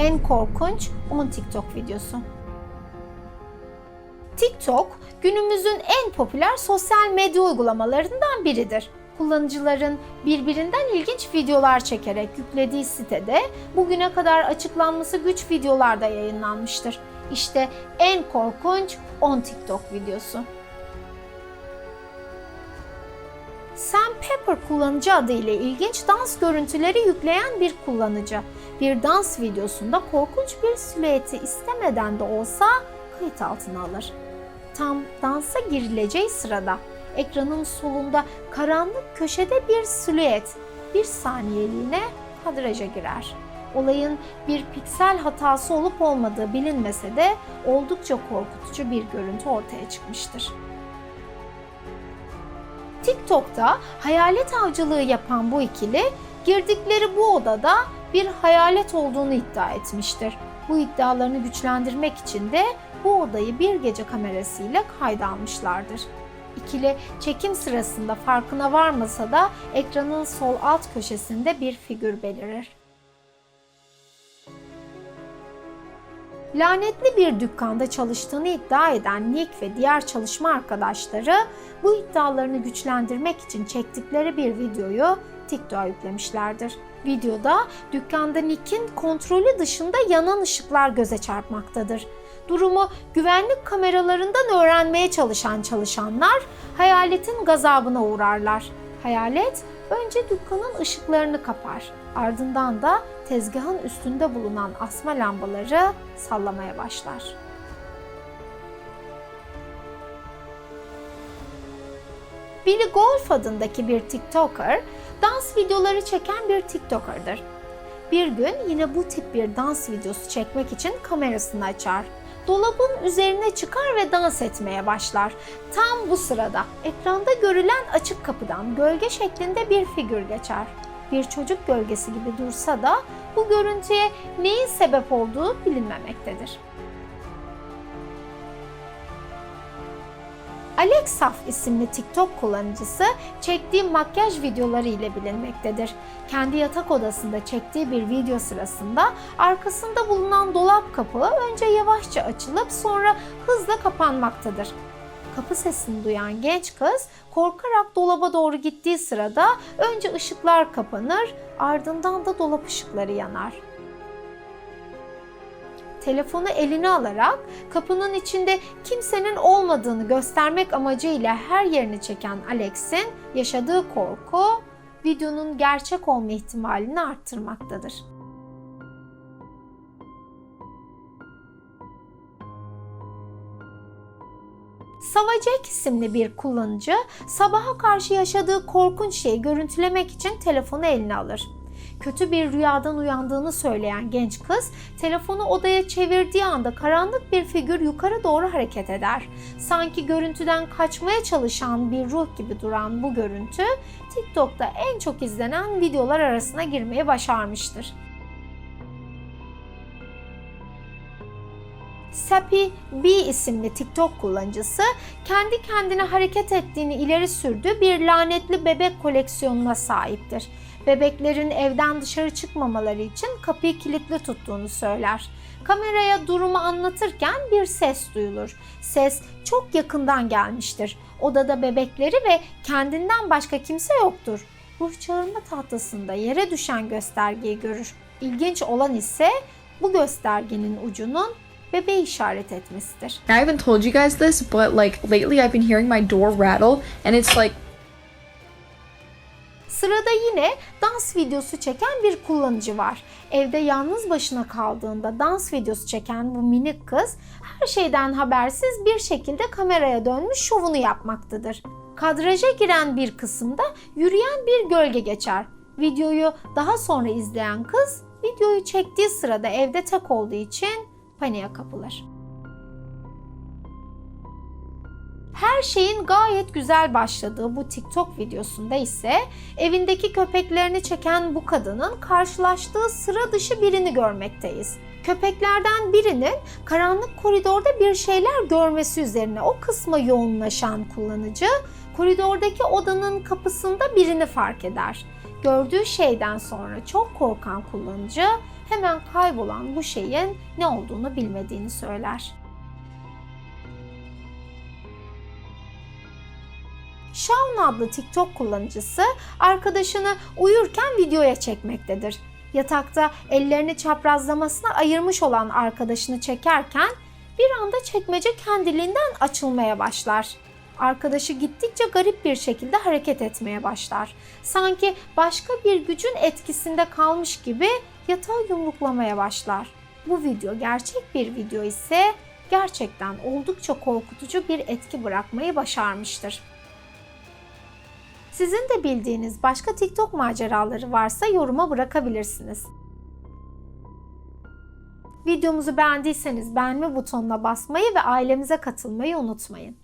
En korkunç 10 TikTok videosu. TikTok günümüzün en popüler sosyal medya uygulamalarından biridir. Kullanıcıların birbirinden ilginç videolar çekerek yüklediği sitede bugüne kadar açıklanması güç videolar da yayınlanmıştır. İşte en korkunç 10 TikTok videosu. Pepper kullanıcı adı ile ilginç dans görüntüleri yükleyen bir kullanıcı. Bir dans videosunda korkunç bir silüeti istemeden de olsa kayıt altına alır. Tam dansa girileceği sırada ekranın solunda karanlık köşede bir silüet bir saniyeliğine kadraja girer. Olayın bir piksel hatası olup olmadığı bilinmese de oldukça korkutucu bir görüntü ortaya çıkmıştır. TikTok'ta hayalet avcılığı yapan bu ikili girdikleri bu odada bir hayalet olduğunu iddia etmiştir. Bu iddialarını güçlendirmek için de bu odayı bir gece kamerasıyla kayda almışlardır. İkili çekim sırasında farkına varmasa da ekranın sol alt köşesinde bir figür belirir. Lanetli bir dükkanda çalıştığını iddia eden Nick ve diğer çalışma arkadaşları bu iddialarını güçlendirmek için çektikleri bir videoyu TikTok'a yüklemişlerdir. Videoda dükkanda Nick'in kontrolü dışında yanan ışıklar göze çarpmaktadır. Durumu güvenlik kameralarından öğrenmeye çalışan çalışanlar hayaletin gazabına uğrarlar. Hayalet önce dükkanın ışıklarını kapar. Ardından da tezgahın üstünde bulunan asma lambaları sallamaya başlar. Billy Golf adındaki bir TikToker, dans videoları çeken bir TikToker'dır. Bir gün yine bu tip bir dans videosu çekmek için kamerasını açar. Dolabın üzerine çıkar ve dans etmeye başlar. Tam bu sırada ekranda görülen açık kapıdan gölge şeklinde bir figür geçer. Bir çocuk gölgesi gibi dursa da bu görüntüye neyin sebep olduğu bilinmemektedir. Alex Saf isimli TikTok kullanıcısı çektiği makyaj videoları ile bilinmektedir. Kendi yatak odasında çektiği bir video sırasında arkasında bulunan dolap kapağı önce yavaşça açılıp sonra hızla kapanmaktadır. Kapı sesini duyan genç kız korkarak dolaba doğru gittiği sırada önce ışıklar kapanır, ardından da dolap ışıkları yanar telefonu eline alarak kapının içinde kimsenin olmadığını göstermek amacıyla her yerini çeken Alex'in yaşadığı korku videonun gerçek olma ihtimalini arttırmaktadır. Savacek isimli bir kullanıcı sabaha karşı yaşadığı korkunç şeyi görüntülemek için telefonu eline alır kötü bir rüyadan uyandığını söyleyen genç kız telefonu odaya çevirdiği anda karanlık bir figür yukarı doğru hareket eder. Sanki görüntüden kaçmaya çalışan bir ruh gibi duran bu görüntü TikTok'ta en çok izlenen videolar arasına girmeyi başarmıştır. Sapi B isimli TikTok kullanıcısı kendi kendine hareket ettiğini ileri sürdüğü bir lanetli bebek koleksiyonuna sahiptir. Bebeklerin evden dışarı çıkmamaları için kapıyı kilitli tuttuğunu söyler. Kameraya durumu anlatırken bir ses duyulur. Ses çok yakından gelmiştir. Odada bebekleri ve kendinden başka kimse yoktur. Ruh çağırma tahtasında yere düşen göstergeyi görür. İlginç olan ise bu göstergenin ucunun bebeği işaret etmesidir. I haven't told you guys this, but like lately I've been hearing my door rattle and it's like Sırada yine dans videosu çeken bir kullanıcı var. Evde yalnız başına kaldığında dans videosu çeken bu minik kız her şeyden habersiz bir şekilde kameraya dönmüş şovunu yapmaktadır. Kadraja giren bir kısımda yürüyen bir gölge geçer. Videoyu daha sonra izleyen kız videoyu çektiği sırada evde tek olduğu için paniğe kapılır. Her şeyin gayet güzel başladığı bu TikTok videosunda ise evindeki köpeklerini çeken bu kadının karşılaştığı sıra dışı birini görmekteyiz. Köpeklerden birinin karanlık koridorda bir şeyler görmesi üzerine o kısma yoğunlaşan kullanıcı koridordaki odanın kapısında birini fark eder. Gördüğü şeyden sonra çok korkan kullanıcı hemen kaybolan bu şeyin ne olduğunu bilmediğini söyler. Shaun adlı TikTok kullanıcısı arkadaşını uyurken videoya çekmektedir. Yatakta ellerini çaprazlamasına ayırmış olan arkadaşını çekerken bir anda çekmece kendiliğinden açılmaya başlar. Arkadaşı gittikçe garip bir şekilde hareket etmeye başlar. Sanki başka bir gücün etkisinde kalmış gibi yatağı yumruklamaya başlar. Bu video gerçek bir video ise gerçekten oldukça korkutucu bir etki bırakmayı başarmıştır. Sizin de bildiğiniz başka TikTok maceraları varsa yoruma bırakabilirsiniz. Videomuzu beğendiyseniz beğenme butonuna basmayı ve ailemize katılmayı unutmayın.